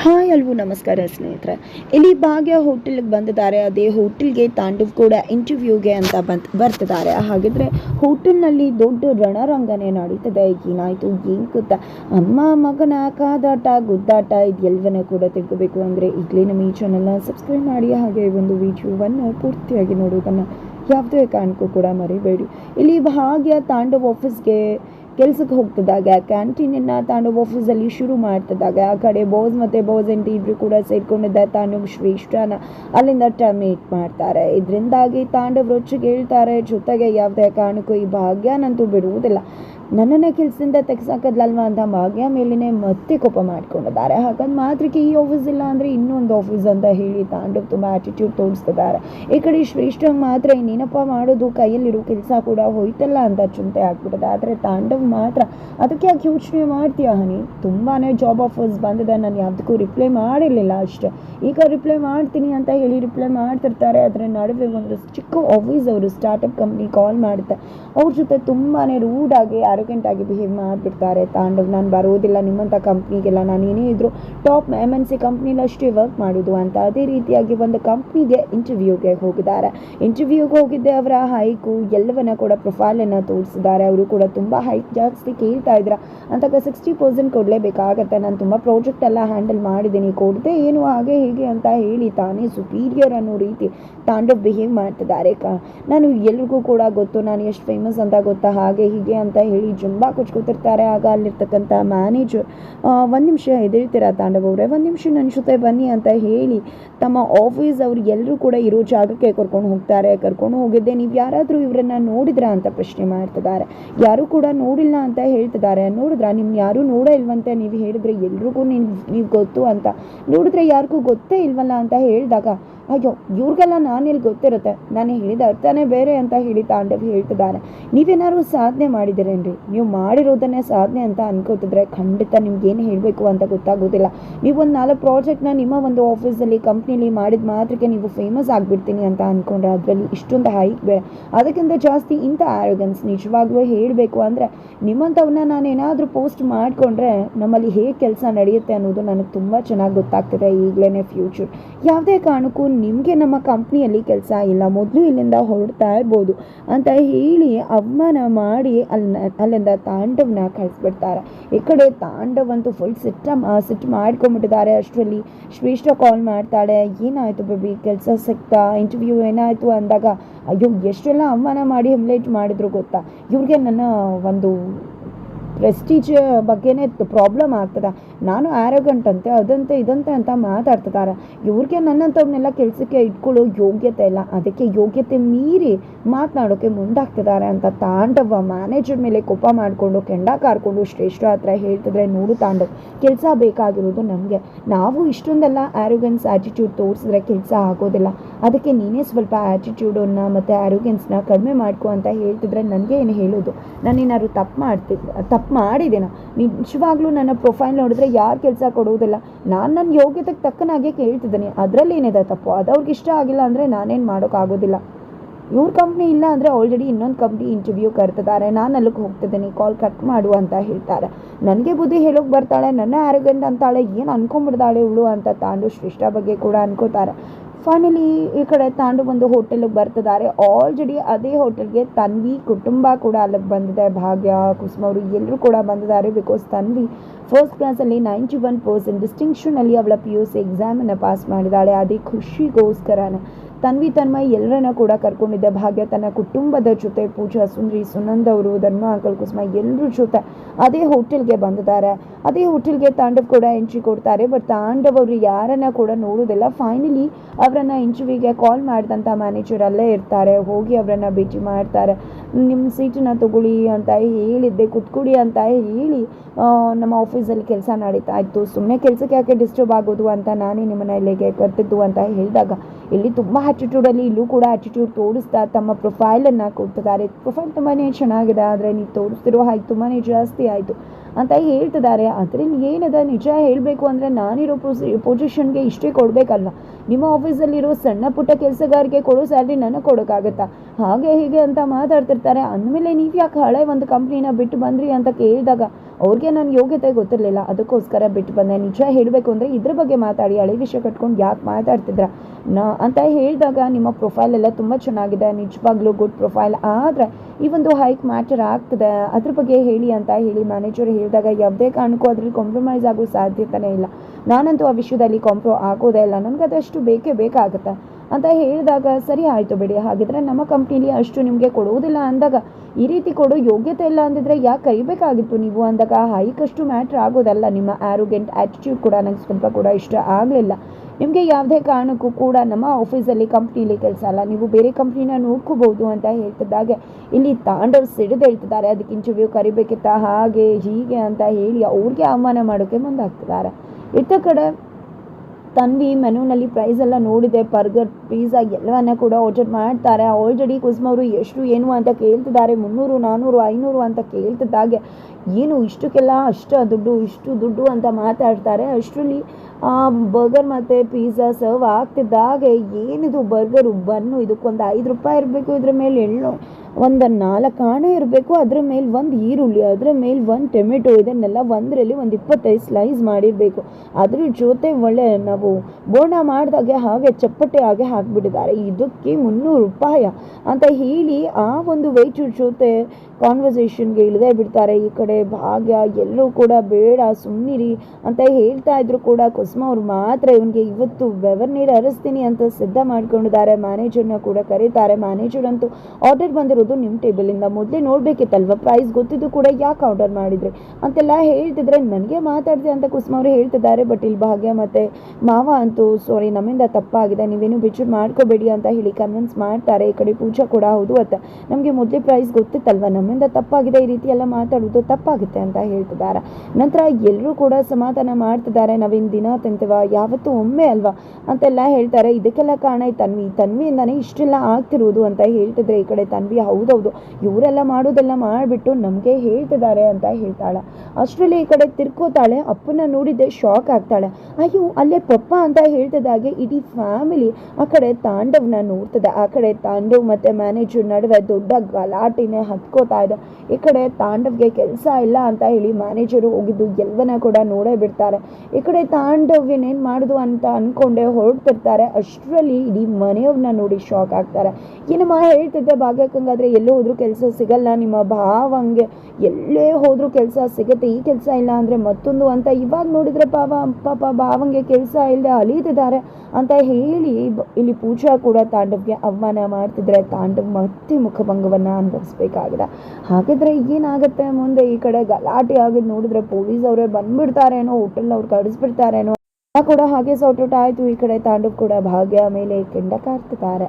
Hi ಅಲ್ವು, ನಮಸ್ಕಾರ ಸ್ನೇಹಿತರೆ. ಇಲ್ಲಿ ಭಾಗ್ಯ ಹೋಟೆಲ್ಗೆ ಬಂದಿದ್ದಾರೆ. ಅದೇ ಹೋಟೆಲ್ಗೆ ತಾಂಡವ್ ಕೂಡ ಇಂಟರ್ವ್ಯೂಗೆ ಅಂತ ಬಂತ್ ಬರ್ತಿದ್ದಾರೆ. ಹಾಗಿದ್ರೆ ಹೋಟೆಲ್ನಲ್ಲಿ ದೊಡ್ಡ ರಣರಂಗನೆ ನಡೀತದೆ. ಏನಾಯಿತು, ಏನು ಗೊತ್ತಾ? ಅಮ್ಮ ಮಗನ ಕಾದಾಟ, ಗುದ್ದಾಟ ಇದೆಲ್ಲವನ್ನ ಕೂಡ ತಿಳ್ಕೋಬೇಕು. ಅಂದರೆ ಈಗಲೇ ನಮ್ಮ ಈ ಚಾನಲ್ನ ಸಬ್ಸ್ಕ್ರೈಬ್ ಮಾಡಿ. ಹಾಗೆ ಒಂದು ವಿಡಿಯೋವನ್ನು ಪೂರ್ತಿಯಾಗಿ ನೋಡೋದನ್ನು ಯಾವುದೇ ಕಾರಣಕ್ಕೂ ಕೂಡ ಮರಿಬೇಡಿ. ಇಲ್ಲಿ ಭಾಗ್ಯ ತಾಂಡವ್ ಆಫೀಸ್ಗೆ ಕೆಲ್ಸಕ್ಕೆ ಹೋಗ್ತಿದ್ದಾಗ ಕ್ಯಾಂಟೀನನ್ನು ತಾಂಡವ್ ಆಫೀಸಲ್ಲಿ ಶುರು ಮಾಡ್ತಿದ್ದಾಗ, ಆ ಕಡೆ ಬೋಸ್ ಮತ್ತು ಬೋಸ್ ಎಂಟಿ ಇಬ್ರು ಕೂಡ ಸೇರಿಕೊಂಡಿದ್ದ ತಾಂಡವ್ ಶ್ರೇಷ್ಠನ ಅಲ್ಲಿಂದ ಟರ್ಮಿನೇಟ್ ಮಾಡ್ತಾರೆ. ಇದರಿಂದಾಗಿ ತಾಂಡವ್ ರೊಚ್ಚಿಗೆ ಹೇಳ್ತಾರೆ, ಜೊತೆಗೆ ಯಾವುದೇ ಕಾರಣಕ್ಕೂ ಈ ಭಾಗ್ಯನಂತೂ ಬಿಡುವುದಿಲ್ಲ. ನನ್ನನ್ನೇ ಕೆಲಸದಿಂದ ತೆಗ್ಸಾಕದ್ಲಲ್ವಾ ಅಂತ ಭಾಗ್ಯ ಮೇಲಿನೇ ಮತ್ತೆ ಕೋಪ ಮಾಡ್ಕೊಂಡಿದ್ದಾರೆ. ಹಾಗಾಗಿ ಮಾತ್ರಕ್ಕೆ ಈ ಆಫೀಸ್ ಇಲ್ಲ ಅಂದರೆ ಇನ್ನೊಂದು ಆಫೀಸ್ ಅಂತ ಹೇಳಿ ತಾಂಡವ್ ತುಂಬ ಆ್ಯಟಿಟ್ಯೂಡ್ ತೋರಿಸ್ತಿದ್ದಾರೆ. ಈ ಕಡೆ ಶ್ರೇಷ್ಠ ಮಾತ್ರ ಇನ್ನೇನಪ್ಪ ಮಾಡೋದು? ಕೈಯಲ್ಲಿರೋ ಕೆಲಸ ಕೂಡ ಹೋಯ್ತಲ್ಲ ಅಂತ ಚಿಂತೆ ಆಗ್ಬಿಟ್ಟಿದೆ. ಆದರೆ ತಾಂಡವ್ ಮಾತ್ರ ಅದಕ್ಕೆ ಯಾಕೆ ಯೋಚನೆ ಮಾಡ್ತೀಯ ಹನಿ? ತುಂಬಾ ಜಾಬ್ ಆಫರ್ಸ್ ಬಂದಿದೆ. ನಾನು ಯಾವುದಕ್ಕೂ ರಿಪ್ಲೈ ಮಾಡಿರಲಿಲ್ಲ ಅಷ್ಟೇ. ಈಗ ರಿಪ್ಲೈ ಮಾಡ್ತೀನಿ ಅಂತ ಹೇಳಿ ರಿಪ್ಲೈ ಮಾಡ್ತಿರ್ತಾರೆ. ಅದರ ನಡುವೆ ಒಂದು ಚಿಕ್ಕ ಆಫೀಸ್ ಅವರು ಸ್ಟಾರ್ಟಪ್ ಕಂಪ್ನಿ ಕಾಲ್ ಮಾಡುತ್ತೆ ಅವ್ರ ಜೊತೆ ತುಂಬಾ ರೂಡಾಗಿ ಆಗಿ ಬಿಹೇವ್ ಮಾಡಿಬಿಡ್ತಾರೆ. ತಾಂಡವ್, ನಾನು ಬರೋದಿಲ್ಲ, ನಿಮ್ಮಂಥ ಕಂಪ್ನಿಗೆಲ್ಲ ನಾನು ಏನೇ ಇದ್ರು ಟಾಪ್ ಎಂ ಎನ್ ಸಿ ಕಂಪ್ನಿಲಿ ಅಷ್ಟೇ ವರ್ಕ್ ಮಾಡೋದು ಅಂತ ಅದೇ ರೀತಿಯಾಗಿ ಒಂದು ಕಂಪ್ನಿಗೆ ಇಂಟರ್ವ್ಯೂಗೆ ಹೋಗಿದ್ದಾರೆ. ಇಂಟರ್ವ್ಯೂಗೆ ಹೋಗಿದ್ದೆ ಅವರ ಹೈಕು ಎಲ್ಲವನ್ನ ಕೂಡ ಪ್ರೊಫೈಲನ್ನು ತೋರಿಸಿದ್ದಾರೆ. ಅವರು ಕೂಡ ತುಂಬ ಹೈಕ್ ಜಾಸ್ತಿ ಕೇಳ್ತಾ ಇದ್ರ. ಅಂತ ಸಿಕ್ಸ್ಟಿ ಪರ್ಸೆಂಟ್ ಕೊಡಲೇಬೇಕಾಗತ್ತೆ ನಾನು ತುಂಬ ಪ್ರಾಜೆಕ್ಟ್ ಎಲ್ಲ ಹ್ಯಾಂಡಲ್ ಮಾಡಿದ್ದೀನಿ. ಕೊಡದೆ ಏನು, ಹಾಗೆ ಹೀಗೆ ಅಂತ ಹೇಳಿ ತಾನೇ ಸುಪೀರಿಯರ್ ಅನ್ನೋ ರೀತಿ ತಾಂಡವ್ ಬಿಹೇವ್ ಮಾಡ್ತಿದ್ದಾರೆ ಕ. ನಾನು ಎಲ್ರಿಗೂ ಕೂಡ ಗೊತ್ತು, ನಾನು ಎಷ್ಟು ಫೇಮಸ್ ಅಂತ ಗೊತ್ತಾ, ಹಾಗೆ ಹೀಗೆ ಅಂತ ಹೇಳಿ ಜಂಬ ಕುಚ್ಕೋತಿರ್ತಾರೆ ಆಗ ಅಲ್ಲಿರ್ತಕ್ಕಂಥ ಮ್ಯಾನೇಜರ್ ಒಂದು ನಿಮಿಷ ಎದ್ದೇಳ್ತೀರಾ ತಾಂಡವ್ ಅವರೇ ಒಂದು ನಿಮಿಷ ನನ್ನ ಜೊತೆ ಬನ್ನಿ ಅಂತ ಹೇಳಿ ತಮ್ಮ ಆಫೀಸ್ ಅವ್ರು ಎಲ್ಲರೂ ಕೂಡ ಇರೋ ಜಾಗಕ್ಕೆ ಕರ್ಕೊಂಡು ಹೋಗ್ತಾರೆ. ಕರ್ಕೊಂಡು ಹೋಗಿದ್ದೆ. ನೀವು ಯಾರಾದರೂ ಇವರನ್ನು ನೋಡಿದ್ರಾ ಅಂತ ಪ್ರಶ್ನೆ ಮಾಡ್ತಿದ್ದಾರೆ. ಯಾರೂ ಕೂಡ ನೋಡಿಲ್ಲ ಅಂತ ಹೇಳ್ತಿದ್ದಾರೆ. ನೋಡಿದ್ರಾ? ನಿಮ್ಮ ಯಾರೂ ನೋಡೇ ಇಲ್ವಂತೆ. ನೀವು ಹೇಳಿದ್ರೆ ಎಲ್ರಿಗೂ ನೀವು ನೀವು ಗೊತ್ತು ಅಂತ. ನೋಡಿದ್ರೆ ಯಾರಿಗೂ ಗೊತ್ತೇ ಇಲ್ವಲ್ಲ ಅಂತ ಹೇಳಿದಾಗ ಅಯ್ಯೋ, ಇವ್ರಿಗೆಲ್ಲ ನಾನಿಲ್ಲಿ ಗೊತ್ತಿರುತ್ತೆ? ನಾನು ಹೇಳಿದ ಅರ್ಥನೇ ಬೇರೆ ಅಂತ ಹೇಳಿ ತಾಂಡವ್ ಹೇಳ್ತಿದ್ದಾನೆ. ನೀವೇನಾದ್ರು ಸಾಧನೆ ಮಾಡಿದ್ದೀರೇನ್ರಿ? ನೀವು ಮಾಡಿರೋದನ್ನೇ ಸಾಧನೆ ಅಂತ ಅನ್ಕೋತಿದ್ರೆ ಖಂಡಿತ ನಿಮ್ಗೆ ಏನು ಹೇಳಬೇಕು ಅಂತ ಗೊತ್ತಾಗೋದಿಲ್ಲ. ನೀವು ಒಂದು ನಾಲ್ಕು ಪ್ರಾಜೆಕ್ಟ್ನ ನಿಮ್ಮ ಒಂದು ಆಫೀಸಲ್ಲಿ, ಕಂಪ್ನಿಲಿ ಮಾಡಿದ ಮಾತ್ರಕ್ಕೆ ನೀವು ಫೇಮಸ್ ಆಗಿಬಿಡ್ತೀನಿ ಅಂತ ಅಂದ್ಕೊಂಡ್ರೆ ಅದರಲ್ಲಿ ಇಷ್ಟೊಂದು ಹೈಕ್ ಬೇರೆ ಅದಕ್ಕಿಂತ ಜಾಸ್ತಿ ಇಂಥ ಆರೋಗನ್ಸ್ ನಿಜವಾಗ್ಲೂ ಹೇಳಬೇಕು ಅಂದರೆ ನಿಮ್ಮಂಥವನ್ನ ನಾನು ಏನಾದರೂ ಪೋಸ್ಟ್ ಮಾಡಿಕೊಂಡ್ರೆ ನಮ್ಮಲ್ಲಿ ಹೇಗೆ ಕೆಲಸ ನಡೆಯುತ್ತೆ ಅನ್ನೋದು ನನಗೆ ತುಂಬ ಚೆನ್ನಾಗಿ ಗೊತ್ತಾಗ್ತದೆ ಈಗಲೇ ಫ್ಯೂಚರ್ ಯಾವುದೇ ಕಾರಣಕ್ಕೂ ನಿಮಗೆ ನಮ್ಮ ಕಂಪ್ನಿಯಲ್ಲಿ ಕೆಲಸ ಇಲ್ಲ, ಮೊದಲು ಇಲ್ಲಿಂದ ಹೊರಡ್ತಾ ಇರ್ಬೋದು ಅಂತ ಹೇಳಿ ಅವಮಾನ ಮಾಡಿ ಅಲ್ಲಿ ಅಲ್ಲಿಂದ ತಾಂಡವ್ನ ಕಳಿಸ್ಬಿಡ್ತಾರೆ. ಈ ಕಡೆ ತಾಂಡವ್ ಅಂತೂ ಫುಲ್ ಸಿಟ್ಟ ಸಿಟ್ಟು ಮಾಡ್ಕೊಂಬಿಟ್ಟಿದ್ದಾರೆ ಅಷ್ಟರಲ್ಲಿ ಶ್ರೇಷ್ಠ ಕಾಲ್ ಮಾಡ್ತಾಳೆ. ಏನಾಯಿತು ಬೇಬಿ ಕೆಲಸ ಸಿಕ್ತಾ ಇಂಟರ್ವ್ಯೂ ಏನಾಯಿತು ಅಂದಾಗ, ಅಯ್ಯೋ, ಎಷ್ಟೆಲ್ಲ ಅವಮಾನ ಮಾಡಿ ಹಮ್ಲೇಟ್ ಮಾಡಿದ್ರು ಗೊತ್ತಾ? ಇವ್ರಿಗೆ ನನ್ನ ಒಂದು ಪ್ರೆಸ್ಟೀಜ್ ಬಗ್ಗೆನೇ ಪ್ರಾಬ್ಲಮ್ ಆಗ್ತದೆ. ನಾನು ಆರೋಗಂಟ್ ಅಂತೆ, ಅದಂತೆ, ಇದಂತೆ ಅಂತ ಮಾತಾಡ್ತಿದ್ದಾರೆ. ಇವ್ರಿಗೆ ನನ್ನಂಥವ್ರನ್ನೆಲ್ಲ ಕೆಲಸಕ್ಕೆ ಇಟ್ಕೊಳ್ಳೋ ಯೋಗ್ಯತೆ ಇಲ್ಲ. ಅದಕ್ಕೆ ಯೋಗ್ಯತೆ ಮೀರಿ ಮಾತನಾಡೋಕ್ಕೆ ಮುಂದಾಗ್ತಿದ್ದಾರೆ ಅಂತ ತಾಂಡವ ಮ್ಯಾನೇಜರ್ ಮೇಲೆ ಕೋಪ ಮಾಡಿಕೊಂಡು, ಕೆಂಡ ಕಾರ್ಕೊಂಡು ಶ್ರೇಷ್ಠ ಹತ್ರ ಹೇಳ್ತಿದ್ರೆ ನೋಡು ತಾಂಡವ್ ಕೆಲಸ ಬೇಕಾಗಿರೋದು ನಮಗೆ. ನಾವು ಇಷ್ಟೊಂದೆಲ್ಲ ಆರೋಗ್ಯನ್ಸ್ ಆ್ಯಟಿಟ್ಯೂಡ್ ತೋರಿಸಿದ್ರೆ ಕೆಲಸ ಆಗೋದಿಲ್ಲ. ಅದಕ್ಕೆ ನೀನೇ ಸ್ವಲ್ಪ ಆ್ಯಟಿಟ್ಯೂಡನ್ನು ಮತ್ತು ಆರೋಗ್ಯನ್ಸ್ನ ಕಡಿಮೆ ಮಾಡ್ಕೊ ಅಂತ ಹೇಳ್ತಿದ್ರೆ ನನಗೆ ಏನು ಹೇಳೋದು? ನಾನೇನಾದ್ರು ತಪ್ಪು ಮಾಡ್ತಿದ್ದೆ ತಪ್ಪು ಮಾಡಿದ್ದೇನೋ ನಿಜವಾಗ್ಲೂ ನನ್ನ ಪ್ರೊಫೈಲ್ ನೋಡಿದ್ರೆ ಯಾರು ಕೆಲಸ ಕೊಡುವುದಿಲ್ಲ. ನಾನು ನನ್ನ ಯೋಗ್ಯತೆಗೆ ತಕ್ಕನಾಗೆ ಕೇಳ್ತಿದ್ದೀನಿ. ಅದರಲ್ಲಿ ಏನಿದೆ ತಪ್ಪು? ಅದು ಅವ್ರಿಗೆ ಇಷ್ಟ ಆಗಿಲ್ಲ ಅಂದರೆ ನಾನೇನು ಮಾಡೋಕ್ಕಾಗೋದಿಲ್ಲ ಇವ್ರ ಕಂಪ್ನಿ ಇಲ್ಲ ಅಂದರೆ ಆಲ್ರೆಡಿ ಇನ್ನೊಂದು ಕಂಪ್ನಿ ಇಂಟರ್ವ್ಯೂ ಕರ್ತಿದ್ದಾರೆ ನಾನು ಅಲ್ಲಿಗೆ ಹೋಗ್ತಿದ್ದೀನಿ. ಕಾಲ್ ಕಟ್ ಮಾಡು ಅಂತ ಹೇಳ್ತಾರೆ. ನನಗೆ ಬುದ್ಧಿ ಹೇಳೋಕೆ ಬರ್ತಾಳೆ, ನನ್ನ ಆರೋಗ್ಯಂಟ್ ಅಂತಾಳೆ, ಏನು ಅನ್ಕೊಂಬಿಡ್ತಾಳೆ ಇವಳು ಅಂತ ತಾಂಡು ಶ್ರೇಷ್ಠ ಬಗ್ಗೆ ಕೂಡ ಅನ್ಕೋತಾರೆ. ಫೈನಲಿ ಈ ಕಡೆ ತಾಂಡು ಬಂದು ಹೋಟೆಲಿಗೆ ಬರ್ತಿದ್ದಾರೆ. ಆಲ್ರೆಡಿ ಅದೇ ಹೋಟೆಲ್ಗೆ ತನ್ವಿ ಕುಟುಂಬ ಕೂಡ ಅಲ್ಲಿಗೆ ಬಂದಿದೆ. ಭಾಗ್ಯ, ಕುಸುಮ ಅವರು ಎಲ್ಲರೂ ಕೂಡ ಬಂದಿದ್ದಾರೆ ಬಿಕಾಸ್ ತನ್ವಿ ಫಸ್ಟ್ ಕ್ಲಾಸಲ್ಲಿ ನೈಂಟಿ ಒನ್ ಪರ್ಸೆಂಟ್ ಡಿಸ್ಟಿಂಕ್ಷನಲ್ಲಿ ಅವಳ ಪಿ ಯು ಸಿ ಎಕ್ಸಾಮನ್ನು ಪಾಸ್ ಮಾಡಿದ್ದಾಳೆ ಅದೇ ಖುಷಿಗೋಸ್ಕರನೇ. ತನ್ವಿ ತನ್ಮಯ್ ಎಲ್ಲರನ್ನ ಕೂಡ ಕರ್ಕೊಂಡಿದ್ದೆ ಭಾಗ್ಯ ತನ್ನ ಕುಟುಂಬದ ಜೊತೆ ಪೂಜಾ ಸುಂದ್ರಿ ಸುನಂದ್ ಅವರು, ಧರ್ಮ, ಅಂಕಲ್ ಕುಸುಮ ಎಲ್ಲರ ಜೊತೆ ಅದೇ ಹೋಟೆಲ್ಗೆ ಬಂದಿದ್ದಾರೆ. ಅದೇ ಹೋಟೆಲ್ಗೆ ತಾಂಡವ್ ಕೂಡ ಎಂಟ್ರಿ ಕೊಡ್ತಾರೆ. ಬಟ್ ತಾಂಡವ್ ಅವರು ಯಾರನ್ನ ಕೂಡ ನೋಡೋದಿಲ್ಲ ಫೈನಲಿ ಅವರನ್ನ ಇಂಟರ್ವ್ಯೂಗೆ ಕಾಲ್ ಮಾಡಿದಂಥ ಮ್ಯಾನೇಜರ್ ಅಲ್ಲೇ ಇರ್ತಾರೆ. ಹೋಗಿ ಅವರನ್ನ ಭೇಟಿ ಮಾಡ್ತಾರೆ. ನಿಮ್ಮ ಸೀಟನ್ನ ತಗೊಳ್ಳಿ ಅಂತ ಹೇಳಿದ್ದೆ. ಕುತ್ಕೊಡಿ ಅಂತ ಹೇಳಿ ನಮ್ಮ ಆಫೀಸಲ್ಲಿ ಕೆಲಸ ನಡೀತಾ ಇತ್ತು. ಸುಮ್ಮನೆ ಕೆಲಸಕ್ಕೆ ಯಾಕೆ ಡಿಸ್ಟರ್ಬ್ ಆಗೋದು ಅಂತ ನಾನೇ ನಿಮ್ಮನ್ನ ಇಲ್ಲಿಗೆ ಕರ್ತಿದ್ದು ಅಂತ ಹೇಳಿದಾಗ ಇಲ್ಲಿ ತುಂಬ ಆ್ಯಟಿಟ್ಯೂಡಲ್ಲಿ ಇಲ್ಲೂ ಕೂಡ ಆ್ಯಟಿಟ್ಯೂಡ್ ತೋರಿಸ್ತಾ ತಮ್ಮ ಪ್ರೊಫೈಲನ್ನು ಕೊಡ್ತಿದ್ದಾರೆ. ಪ್ರೊಫೈಲ್ ತುಂಬಾ ಚೆನ್ನಾಗಿದೆ, ಆದರೆ ನೀವು ತೋರಿಸ್ತಿರೋ ಹಾಗೆ ತುಂಬಾ ಜಾಸ್ತಿ ಆಯಿತು ಅಂತ ಹೇಳ್ತಿದ್ದಾರೆ. ಅದರಲ್ಲಿ ಏನದ ನಿಜ ಹೇಳಬೇಕು ಅಂದರೆ ನಾನಿರೋ ಪೊಸಿ ಪೊಸಿಷನ್ಗೆ ಇಷ್ಟೇ ಕೊಡಬೇಕಲ್ಲ ನಿಮ್ಮ ಆಫೀಸಲ್ಲಿರೋ ಸಣ್ಣ ಪುಟ್ಟ ಕೆಲಸಗಾರಿಗೆ ಕೊಡೋ ಸ್ಯಾಲ್ರಿ ನನಗೆ ಕೊಡೋಕ್ಕಾಗತ್ತಾ? ಹಾಗೆ ಹೀಗೆ ಅಂತ ಮಾತಾಡ್ತಿರ್ತಾರೆ. ಅಂದಮೇಲೆ ನೀವು ಯಾಕೆ ಹಳೆ ಒಂದು ಕಂಪ್ನಿನ ಬಿಟ್ಟು ಬಂದ್ರಿ ಅಂತ ಕೇಳಿದಾಗ ಅವ್ರಿಗೆ ನನ್ನ ಯೋಗ್ಯತೆ ಗೊತ್ತಿರಲಿಲ್ಲ, ಅದಕ್ಕೋಸ್ಕರ ಬಿಟ್ಟು ಬಂದೆ. ನಿಜ ಹೇಳಬೇಕು ಅಂದರೆ ಇದ್ರ ಬಗ್ಗೆ ಮಾತಾಡಿ, ಹಳೆ ವಿಷಯ ಕಟ್ಕೊಂಡು ಯಾಕೆ ಮಾತಾಡ್ತಿದ್ರ? ನಾ ಅಂತ ಹೇಳಿದಾಗ ನಿಮ್ಮ ಪ್ರೊಫೈಲ್ ಎಲ್ಲ ತುಂಬ ಚೆನ್ನಾಗಿದೆ, ನಿಜವಾಗ್ಲೂ ಗುಡ್ ಪ್ರೊಫೈಲ್ ಆದರೆ ಈ ಒಂದು ಹೈಕ್ ಮ್ಯಾಟರ್ ಆಗ್ತದೆ. ಅದ್ರ ಬಗ್ಗೆ ಹೇಳಿ ಅಂತ ಹೇಳಿ ಮ್ಯಾನೇಜರ್ ಹೇಳಿದಾಗ ಯಾವುದೇ ಕಾರಣಕ್ಕೂ ಅದ್ರಲ್ಲಿ ಕಾಂಪ್ರಮೈಸ್ ಆಗೋ ಸಾಧ್ಯತೆನೇ ಇಲ್ಲ. ನಾನಂತೂ ಆ ವಿಷಯದಲ್ಲಿ ಕಾಂಪ್ರೋ ಆಗೋದೇ ಇಲ್ಲ. ನನಗೆ ಅದಷ್ಟು ಬೇಕೇ ಬೇಕಾಗುತ್ತೆ. ಅಂತ ಹೇಳಿದಾಗ ಸರಿ ಆಯಿತು ಬಿಡಿ, ಹಾಗಿದ್ರೆ ನಮ್ಮ ಕಂಪ್ನಿಲಿ ಅಷ್ಟು ನಿಮಗೆ ಕೊಡುವುದಿಲ್ಲ ಅಂದಾಗ ಈ ರೀತಿ ಕೊಡೋ, ಯೋಗ್ಯತೆ ಇಲ್ಲ ಅಂದಿದ್ರೆ ಯಾಕೆ ಕರಿಬೇಕಾಗಿತ್ತು ನೀವು ಅಂದಾಗ? ಹೈಕ್ ಅಷ್ಟು ಮ್ಯಾಟ್ರ್ ಆಗೋದಲ್ಲ, ನಿಮ್ಮ ಆರೋಗ್ಯಂಟ್ ಆ್ಯಟಿಟ್ಯೂಡ್ ಕೂಡ ನನಗೆ ಸ್ವಲ್ಪ ಕೂಡ ಇಷ್ಟ ಆಗಲಿಲ್ಲ. ನಿಮಗೆ ಯಾವುದೇ ಕಾರಣಕ್ಕೂ ಕೂಡ ನಮ್ಮ ಆಫೀಸಲ್ಲಿ ಕಂಪ್ನಿಲಿ ಕೆಲಸ ಅಲ್ಲ, ನೀವು ಬೇರೆ ಕಂಪ್ನಿನ ನೋಡ್ಕೋಬಹುದು ಅಂತ ಹೇಳ್ತಿದ್ದಾಗೆ ಇಲ್ಲಿ ತಾಂಡವ್ ಸಿಡಿದು ಹೇಳ್ತಿದ್ದಾರೆ, ಅದಕ್ಕೆ ಇಂಟರ್ವ್ಯೂ ಕರಿಬೇಕಿತ್ತ? ಹಾಗೆ ಹೀಗೆ ಅಂತ ಹೇಳಿ ಅವ್ರಿಗೆ ಅವಮಾನ ಮಾಡೋಕ್ಕೆ ಮುಂದಾಗ್ತಿದ್ದಾರೆ. ಇತ್ತ ಕಡೆ ತನ್ವಿ ಮೆನುನಲ್ಲಿ ಪ್ರೈಸ್ ಎಲ್ಲ ನೋಡಿದೆ. ಬರ್ಗರ್ ಪಿಜ್ಜಾ ಎಲ್ಲವನ್ನ ಕೂಡ ಆರ್ಡರ್ ಮಾಡ್ತಾರೆ. ಆಲ್ರೆಡಿ ಕುಸುಮ ಅವರು ಎಷ್ಟು, ಏನು ಅಂತ ಕೇಳ್ತಿದ್ದಾರೆ. ಮುನ್ನೂರು ನಾನ್ನೂರು ಐನೂರು ಅಂತ ಕೇಳ್ತಿದ್ದಾಗೆ ಏನು ಇಷ್ಟಕ್ಕೆಲ್ಲ ಅಷ್ಟು ದುಡ್ಡು, ಇಷ್ಟು ದುಡ್ಡು ಅಂತ ಮಾತಾಡ್ತಾರೆ. ಅಷ್ಟರಲ್ಲಿ ಬರ್ಗರ್ ಮತ್ತು ಪಿಜ್ಜಾ ಸರ್ವ್ ಆಗ್ತಿದ್ದಾಗೆ ಏನಿದು ಬರ್ಗರು ಬನ್ನು ಇದಕ್ಕೊಂದು ಐದು ರೂಪಾಯಿ ಇರಬೇಕು ಇದ್ರ ಮೇಲೆ. ಎಳ್ಳು ಒಂದು ನಾಲ್ಕು ಆಣೆ ಇರಬೇಕು, ಅದ್ರ ಮೇಲೆ ಒಂದು ಈರುಳ್ಳಿ, ಅದ್ರ ಮೇಲೆ ಒಂದು ಟೊಮೆಟೊ, ಇದನ್ನೆಲ್ಲ ಒಂದರಲ್ಲಿ ಒಂದು ಇಪ್ಪತ್ತೈದು ಸ್ಲೈಸ್ ಮಾಡಿರಬೇಕು. ಅದ್ರ ಜೊತೆ ಒಳ್ಳೆ ನಾವು ಬೋಂಡ ಮಾಡಿದಾಗೆ ಹಾಗೆ, ಚಪ್ಪಟೆ ಹಾಗೆ ಹಾಕಿಬಿಟ್ಟಿದ್ದಾರೆ. ಇದಕ್ಕೆ ಮುನ್ನೂರು ರೂಪಾಯ ಅಂತ ಹೇಳಿ ಆ ಒಂದು ವೆಯ್ಟ್ ಜೊತೆ ಕಾನ್ವರ್ಸೇಷನ್ಗೆ ಇಳಿದೇ ಬಿಡ್ತಾರೆ. ಈ ಕಡೆ ಭಾಗ್ಯ, ಎಲ್ಲರೂ ಕೂಡ ಬೇಡ ಸುಮ್ಮನಿರಿ ಅಂತ ಹೇಳ್ತಾ ಇದ್ರು ಕೂಡ ಕುಸುಮ ಅವ್ರು ಮಾತ್ರ ಇವನಿಗೆ, ಇವತ್ತು ಬೆವರ್ ನೀರು ಹರಿಸ್ತೀನಿ ಅಂತ ಸಿದ್ಧ ಮಾಡ್ಕೊಂಡಿದ್ದಾರೆ. ಮ್ಯಾನೇಜರ್ನ ಕೂಡ ಕರೀತಾರೆ. ಮ್ಯಾನೇಜರ್ ಅಂತೂ ಆರ್ಡರ್ ಬಂದಿರೋದು ನಿಮ್ಮ ಟೇಬಲಿಂದ ಮೊದಲೇ ನೋಡಬೇಕಿತ್ತಲ್ವ? ಪ್ರೈಸ್ ಗೊತ್ತಿದ್ದು ಕೂಡ ಯಾಕೆ ಆರ್ಡರ್ ಮಾಡಿದ್ರಿ? ಅಂತೆಲ್ಲ ಹೇಳ್ತಿದ್ರೆ ನನಗೆ ಮಾತಾಡಿದೆ ಅಂತ ಕುಸುಮ ಅವರು ಹೇಳ್ತಿದ್ದಾರೆ ಬಟ್ ಇಲ್ಲಿ ಭಾಗ್ಯ ಮತ್ತು ಮಾವ ಅಂತೂ ಸಾರಿ ನಮ್ಮಿಂದ ತಪ್ಪಾಗಿದೆ. ನೀವೇನು ಬಿಚ್ಚು ಮಾಡ್ಕೋಬೇಡಿ ಅಂತ ಹೇಳಿ ಕನ್ವಿನ್ಸ್ ಮಾಡ್ತಾರೆ. ಈ ಕಡೆ ಪೂಜಾ ಕೂಡ ಹೌದು ಅಂತ ನಮಗೆ ಮೊದಲೇ ಪ್ರೈಸ್ ಗೊತ್ತಿತ್ತಲ್ವ? ನಮ್ಮಿಂದ ತಪ್ಪಾಗಿದೆ ಈ ರೀತಿ ಎಲ್ಲ ಮಾತಾಡೋದು ತಪ್ಪಾಗುತ್ತೆ ಅಂತ ಹೇಳ್ತಿದ್ದಾರೆ. ನಂತರ ಎಲ್ಲರೂ ಕೂಡ ಸಮಾಧಾನ ಮಾಡ್ತಿದ್ದಾರೆ. ನಾವಿನ್ ದಿನ ತಿಂತೀವ, ಯಾವತ್ತೂ ಒಮ್ಮೆ ಅಲ್ವಾ? ಅಂತೆಲ್ಲ ಹೇಳ್ತಾರೆ. ಇದಕ್ಕೆಲ್ಲ ಕಾರಣ ಈ ತನ್ವಿ. ತನ್ವಿಯಿಂದಾನೇ ಇಷ್ಟೆಲ್ಲ ಆಗ್ತಿರೋದು ಅಂತ ಹೇಳ್ತಿದ್ರೆ ಈ ಕಡೆ ತನ್ವಿ ಹೌದೌದು. ಇವರೆಲ್ಲ ಮಾಡೋದೆಲ್ಲ ಮಾಡಿಬಿಟ್ಟು ನಮಗೆ ಹೇಳ್ತಿದ್ದಾರೆ ಅಂತ ಹೇಳ್ತಾಳೆ. ಅಷ್ಟರಲ್ಲಿ ಈ ಕಡೆ ತಿರ್ಕೋತಾಳೆ ಅಪ್ಪನ ನೋಡಿದ್ದೆ ಶಾಕ್ ಆಗ್ತಾಳೆ. ಅಯ್ಯೋ, ಅಲ್ಲೇ ಪಪ್ಪ ಅಂತ ಹೇಳ್ತಿದ್ದಾಗೆ ಇಡೀ ಫ್ಯಾಮಿಲಿ ಆ ಕಡೆ ತಾಂಡವ್ನ ನೋಡ್ತದೆ. ಆ ಕಡೆ ತಾಂಡವ್ ಮತ್ತೆ ಮ್ಯಾನೇಜರ್ ನಡುವೆ ದೊಡ್ಡ ಗಲಾಟೆನೆ ಹತ್ಕೋತಾ ಇದೆ. ಈ ಕಡೆ ತಾಂಡವ್ಗೆ ಕೆಲಸ ಇಲ್ಲ ಅಂತ ಹೇಳಿ ಮ್ಯಾನೇಜರು ಹೋಗಿದ್ದು ಎಲ್ಲವನ್ನ ಕೂಡ ನೋಡೇ ಬಿಡ್ತಾರೆ. ಈ ಕಡೆ ತಾಂಡವ್ ಏನೇನು ಮಾಡುದು ಅಂತ ಅನ್ಕೊಂಡೆ ಹೊರಡ್ತಿರ್ತಾರೆ. ಅಷ್ಟರಲ್ಲಿ ಇಡೀ ಮನೆಯವ್ರನ್ನ ನೋಡಿ ಶಾಕ್ ಆಗ್ತಾರೆ. ಏನಮ್ಮ ಹೇಳ್ತಿದ್ದೆ ಭಾಗ್ಯಕ್ಕಂಗಾದ್ರೆ ಎಲ್ಲೋ ಹೋದರೂ ಕೆಲಸ ಸಿಗಲ್ಲ, ನಿಮ್ಮ ಭಾವಂಗೆ ಎಲ್ಲೇ ಹೋದರೂ ಕೆಲಸ ಸಿಗುತ್ತೆ, ಈ ಕೆಲಸ ಇಲ್ಲ ಅಂದರೆ ಮತ್ತೊಂದು ಅಂತ. ಇವಾಗ ನೋಡಿದರೆ ಪಾಪ ಪಾಪ ಭಾವಂಗೆ ಕೆಲಸ ಇಲ್ಲದೆ ಅಲೀತಿದ್ದಾರೆ ಅಂತ ಹೇಳಿ ಇಲ್ಲಿ ಪೂಜಾ ಕೂಡ ತಾಂಡವ್ಗೆ ಅವಮಾನ ಮಾಡ್ತಿದ್ರೆ ತಾಂಡವ್ ಮತ್ತೆ ಮುಖಭಂಗವನ್ನು ಅನುಭವಿಸ್ಬೇಕಾಗಿದೆ. ಹಾಗಿದ್ರೆ ಏನಾಗುತ್ತೆ ಮುಂದೆ ಈ ಕಡೆ ಗಲಾಟೆ ಆಗಿದ್ದು ನೋಡಿದ್ರೆ ಪೊಲೀಸ್ ಅವರೇ ಬಂದ್ಬಿಡ್ತಾರೇನೋ ಹೋಟೆಲ್ ಅವ್ರು ಕಳಿಸ್ಬಿಡ್ತಾರೇನೋ ಕೂಡ ಹಾಗೆ ಸಾರ್ಟ್ ಔಟ್ ಆಯಿತು. ಈ ಕಡೆ ತಾಂಡವ್ ಕೂಡ ಭಾಗ್ಯ ಮೇಲೆ ಕೆಂಡ ಕಾರ್ತಿದ್ದಾರೆ